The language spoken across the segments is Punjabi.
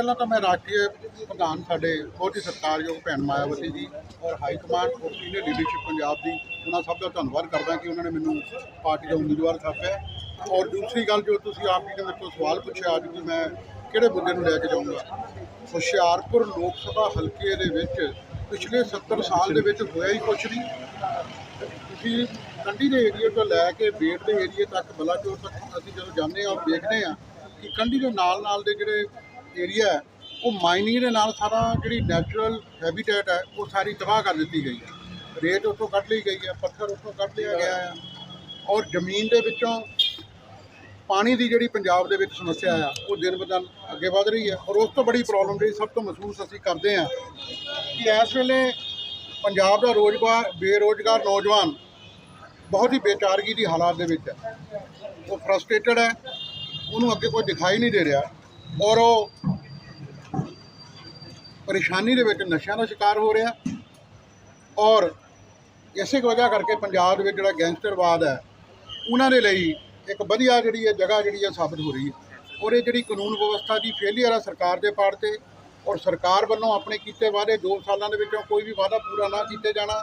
ਪਹਿਲਾਂ ਤਾਂ ਮੈਂ ਰਾਸ਼ਟਰੀ ਪ੍ਰਧਾਨ ਸਾਡੇ ਬਹੁਤ ਹੀ ਸਤਿਕਾਰਯੋਗ ਭੈਣ ਮਾਇਆਵਤੀ ਜੀ ਔਰ ਹਾਈ ਕਮਾਂਡ ਔਰ ਸੀਨੀਅਰ ਲੀਡਰਸ਼ਿਪ ਪੰਜਾਬ ਦੀ, ਉਹਨਾਂ ਸਭ ਦਾ ਧੰਨਵਾਦ ਕਰਦਾ ਕਿ ਉਹਨਾਂ ਨੇ ਮੈਨੂੰ ਪਾਰਟੀ ਦਾ ਉਮੀਦਵਾਰ ਥਾਪਿਆ। ਔਰ ਦੂਸਰੀ ਗੱਲ ਜੋ ਤੁਸੀਂ ਆਪ ਜੀ ਨੇ ਮੇਰੇ ਤੋਂ ਸਵਾਲ ਪੁੱਛਿਆ ਅੱਜ ਕਿ ਮੈਂ ਕਿਹੜੇ ਮੁੱਦੇ ਨੂੰ ਲੈ ਕੇ ਜਾਊਂਗਾ? ਹੁਸ਼ਿਆਰਪੁਰ ਲੋਕ ਸਭਾ ਹਲਕੇ ਦੇ ਵਿੱਚ ਪਿਛਲੇ 70 ਸਾਲ ਦੇ ਵਿੱਚ ਹੋਇਆ ਹੀ ਕੁਛ ਨਹੀਂ। ਤੁਸੀਂ ਕੰਢੀ ਦੇ ਏਰੀਏ ਤੋਂ ਲੈ ਕੇ ਬੇਟ ਦੇ ਏਰੀਏ ਤੱਕ, ਬਲਾਚੌਰ ਤੱਕ ਅਸੀਂ ਜਦੋਂ ਜਾਂਦੇ ਹਾਂ ਦੇਖਦੇ ਹਾਂ ਕਿ ਕੰਢੀ ਦੇ ਨਾਲ ਨਾਲ ਦੇ ਜਿਹੜੇ ਏਰੀਆ ਹੈ, ਉਹ ਮਾਈਨਿੰਗ ਦੇ ਨਾਲ ਸਾਰਾ ਜਿਹੜੀ ਨੈਚੁਰਲ ਹੈਬਿਟੇਟ ਹੈ, ਉਹ ਸਾਰੀ ਤਬਾਹ ਕਰ ਦਿੱਤੀ ਗਈ ਹੈ। ਰੇਤ ਉੱਥੋਂ ਕੱਢ ਲਈ ਗਈ ਹੈ, ਪੱਥਰ ਉੱਥੋਂ ਕੱਢ ਲਿਆ ਗਿਆ ਹੈ ਔਰ ਜ਼ਮੀਨ ਦੇ ਵਿੱਚੋਂ ਪਾਣੀ ਦੀ ਜਿਹੜੀ ਪੰਜਾਬ ਦੇ ਵਿੱਚ ਸਮੱਸਿਆ ਆ, ਉਹ ਦਿਨ ਬ ਦਿਨ ਅੱਗੇ ਵਧ ਰਹੀ ਹੈ ਔਰ ਉਸ ਤੋਂ ਬੜੀ ਪ੍ਰੋਬਲਮ ਜਿਹੜੀ ਸਭ ਤੋਂ ਮਹਿਸੂਸ ਅਸੀਂ ਕਰਦੇ ਹਾਂ ਕਿ ਇਸ ਵੇਲੇ ਪੰਜਾਬ ਦਾ ਰੋਜ਼ਗਾਰ, ਬੇਰੋਜ਼ਗਾਰ ਨੌਜਵਾਨ ਬਹੁਤ ਹੀ ਬੇਚਾਰਗੀ ਦੀ ਹਾਲਾਤ ਦੇ ਵਿੱਚ ਹੈ। ਉਹ ਫਰਸਟ੍ਰੇਟਡ ਹੈ, ਉਹਨੂੰ ਅੱਗੇ ਕੋਈ ਦਿਖਾਈ ਨਹੀਂ ਦੇ ਰਿਹਾ। ਔਰ ਉਹ ਪਰੇਸ਼ਾਨੀ ਦੇ ਵਿੱਚ ਨਸ਼ਿਆਂ ਦਾ ਸ਼ਿਕਾਰ ਹੋ ਰਿਹਾ। ਔਰ ਇਸੇ ਵਜ੍ਹਾ ਕਰਕੇ ਪੰਜਾਬ ਦੇ ਵਿੱਚ ਜਿਹੜਾ ਗੈਂਗਸਟਰਵਾਦ ਹੈ, ਉਹਨਾਂ ਦੇ ਲਈ ਇੱਕ ਵਧੀਆ ਜਿਹੜੀ ਹੈ ਜਗ੍ਹਾ ਜਿਹੜੀ ਹੈ ਸਾਬਤ ਹੋ ਰਹੀ ਹੈ। ਔਰ ਇਹ ਜਿਹੜੀ ਕਾਨੂੰਨ ਵਿਵਸਥਾ ਦੀ ਫੇਲੀਅਰ ਹੈ ਸਰਕਾਰ ਦੇ ਪਾੜ ਤੇ, ਔਰ ਸਰਕਾਰ ਵੱਲੋਂ ਆਪਣੇ ਕੀਤੇ ਵਾਅਦੇ 2 ਸਾਲਾਂ ਦੇ ਵਿੱਚੋਂ ਕੋਈ ਵੀ ਵਾਅਦਾ ਪੂਰਾ ਨਾ ਕੀਤੇ ਜਾਣਾ,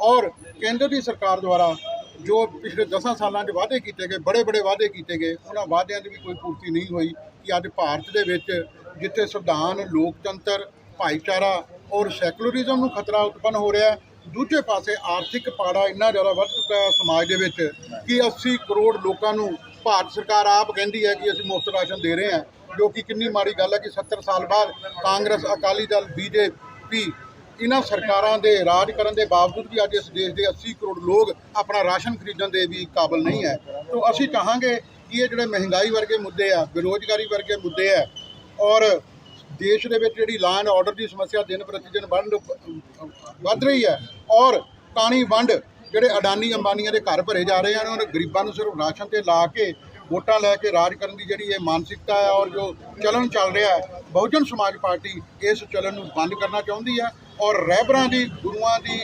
ਔਰ ਕੇਂਦਰ ਦੀ ਸਰਕਾਰ ਦੁਆਰਾ ਜੋ ਪਿਛਲੇ 10 ਸਾਲਾਂ 'ਚ ਵਾਅਦੇ ਕੀਤੇ ਗਏ, ਬੜੇ ਬੜੇ ਵਾਅਦੇ ਕੀਤੇ ਗਏ, ਉਹਨਾਂ ਵਾਅਦਿਆਂ ਦੀ ਵੀ ਕੋਈ ਪੂਰਤੀ ਨਹੀਂ ਹੋਈ ਕਿ ਅੱਜ ਭਾਰਤ ਦੇ ਵਿੱਚ ਜਿੱਥੇ ਸੰਵਿਧਾਨ, ਲੋਕਤੰਤਰ, ਭਾਈਚਾਰਾ ਔਰ ਸੈਕੂਲਰਿਜ਼ਮ ਨੂੰ ਖਤਰਾ ਉਤਪੰਨ ਹੋ ਰਿਹਾ ਹੈ, ਦੂਜੇ ਪਾਸੇ ਆਰਥਿਕ ਪਾੜਾ ਇੰਨਾ ਜ਼ਿਆਦਾ ਵੱਧ ਚੁੱਕਾ ਹੈ ਸਮਾਜ ਦੇ ਵਿੱਚ ਕਿ 80 ਕਰੋੜ ਲੋਕਾਂ ਨੂੰ ਭਾਰਤ ਸਰਕਾਰ ਆਪ ਕਹਿੰਦੀ ਹੈ ਕਿ ਅਸੀਂ ਮੁਫਤ ਰਾਸ਼ਨ ਦੇ ਰਹੇ ਹਾਂ, ਜੋ ਕਿ ਕਿੰਨੀ ਮਾੜੀ ਗੱਲ ਹੈ ਕਿ 70 ਸਾਲ ਬਾਅਦ ਕਾਂਗਰਸ, ਅਕਾਲੀ ਦਲ, ਬੀਜੇਪੀ ਇਹਨਾਂ ਸਰਕਾਰਾਂ ਦੇ ਰਾਜ ਕਰਨ ਦੇ ਬਾਵਜੂਦ ਵੀ ਅੱਜ ਇਸ ਦੇਸ਼ ਦੇ 80 ਕਰੋੜ ਲੋਕ ਆਪਣਾ ਰਾਸ਼ਨ ਖਰੀਦਣ ਦੇ ਵੀ ਕਾਬਲ ਨਹੀਂ ਹੈ। ਤੋਂ ਅਸੀਂ ਚਾਹਾਂਗੇ ਕਿ ਇਹ ਜਿਹੜੇ ਮਹਿੰਗਾਈ ਵਰਗੇ ਮੁੱਦੇ ਆ, ਬੇਰੋਜ਼ਗਾਰੀ ਵਰਗੇ ਮੁੱਦੇ ਆ, ਔਰ ਦੇਸ਼ ਦੇ ਵਿੱਚ ਜਿਹੜੀ ਲਾਂ ਐਂਡ ਆਰਡਰ ਦੀ ਸਮੱਸਿਆ ਦਿਨ ਪ੍ਰਤੀ ਦਿਨ ਵੱਧ ਵੱਧ ਰਹੀ ਹੈ, ਔਰ ਪਾਣੀ ਵੰਡ ਜਿਹੜੇ ਅਡਾਨੀ ਅੰਬਾਨੀਆਂ ਦੇ ਘਰ ਭਰੇ ਜਾ ਰਹੇ ਹਨ ਔਰ ਗਰੀਬਾਂ ਨੂੰ ਸਿਰਫ ਰਾਸ਼ਨ ਤੇ ਲਾ ਕੇ ਵੋਟਾਂ ਲੈ ਕੇ ਰਾਜ ਕਰਨ ਦੀ ਜਿਹੜੀ ਇਹ ਮਾਨਸਿਕਤਾ ਹੈ, ਔਰ ਜੋ ਚਲਨ ਚੱਲ ਰਿਹਾ ਹੈ, ਬਹੁਜਨ ਸਮਾਜ ਪਾਰਟੀ ਇਸ ਚਲਨ ਨੂੰ ਬੰਦ ਕਰਨਾ ਚਾਹੁੰਦੀ ਹੈ। ਔਰ ਰਹਿਬਰਾਂ ਦੀ, ਗੁਰੂਆਂ ਦੀ,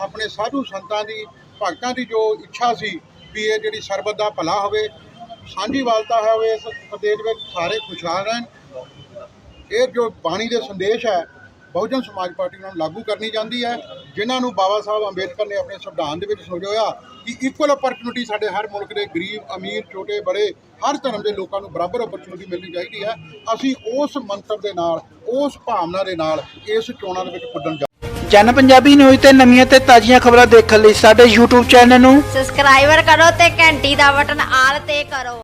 ਆਪਣੇ ਸਾਧੂ ਸੰਤਾਂ ਦੀ, ਭਗਤਾਂ ਦੀ ਜੋ ਇੱਛਾ ਸੀ ਵੀ ਇਹ ਜਿਹੜੀ ਸਰਬਤ ਦਾ ਭਲਾ ਹੋਵੇ, ਸਾਂਝੀ ਵਾਲਤਾ ਹੈ ਉਹ ਇਸ ਪ੍ਰਦੇਸ਼ ਵਿੱਚ ਸਾਰੇ ਖੁਸ਼ਹਾਲ ਰਹਿਣ। ਇਹ ਜੋ ਬਾਣੀ ਦੇ ਸੰਦੇਸ਼ ਹੈ ਬਹੁਜਨ ਸਮਾਜ ਪਾਰਟੀ ਨੂੰ ਲਾਗੂ ਕਰਨੀ ਜਾਂਦੀ ਹੈ ਜਿਨ੍ਹਾਂ ਨੂੰ ਬਾਬਾ ਸਾਹਿਬ ਅੰਬੇਦਕਰ ਨੇ ਆਪਣੇ ਸੰਵਿਧਾਨ ਦੇ ਵਿੱਚ ਸੋਚਿਆ ਕਿ ਇਕੁਅਲ ਅਪਰਚੂਨਿਟੀ ਸਾਡੇ ਹਰ ਮੁਲਕ ਦੇ ਗਰੀਬ ਅਮੀਰ ਛੋਟੇ ਬੜੇ ਹਰ ਧਰਮ ਦੇ ਲੋਕਾਂ ਨੂੰ ਬਰਾਬਰ ਅਪਰਚੂਨਿਟੀ ਮਿਲਣੀ ਚਾਹੀਦੀ ਹੈ। ਅਸੀਂ ਉਸ ਮੰਤਵ ਦੇ ਨਾਲ ਉਸ ਭਾਵਨਾ ਦੇ ਨਾਲ ਇਸ ਚੋਣਾਂ ਦੇ ਵਿੱਚ ਕੁੱਦਣ ਜਾ ਜਨ ਪੰਜਾਬੀ ਨਿਊਜ਼ ਤੇ ਨਵੀਆਂ ਤੇ ਤਾਜ਼ੀਆਂ ਖਬਰਾਂ ਦੇਖਣ ਲਈ ਸਾਡੇ YouTube ਚੈਨਲ ਨੂੰ ਸਬਸਕ੍ਰਾਈਬਰ ਕਰੋ ਤੇ ਘੰਟੀ ਦਾ ਬਟਨ ਆਲ ਤੇ ਕਰੋ।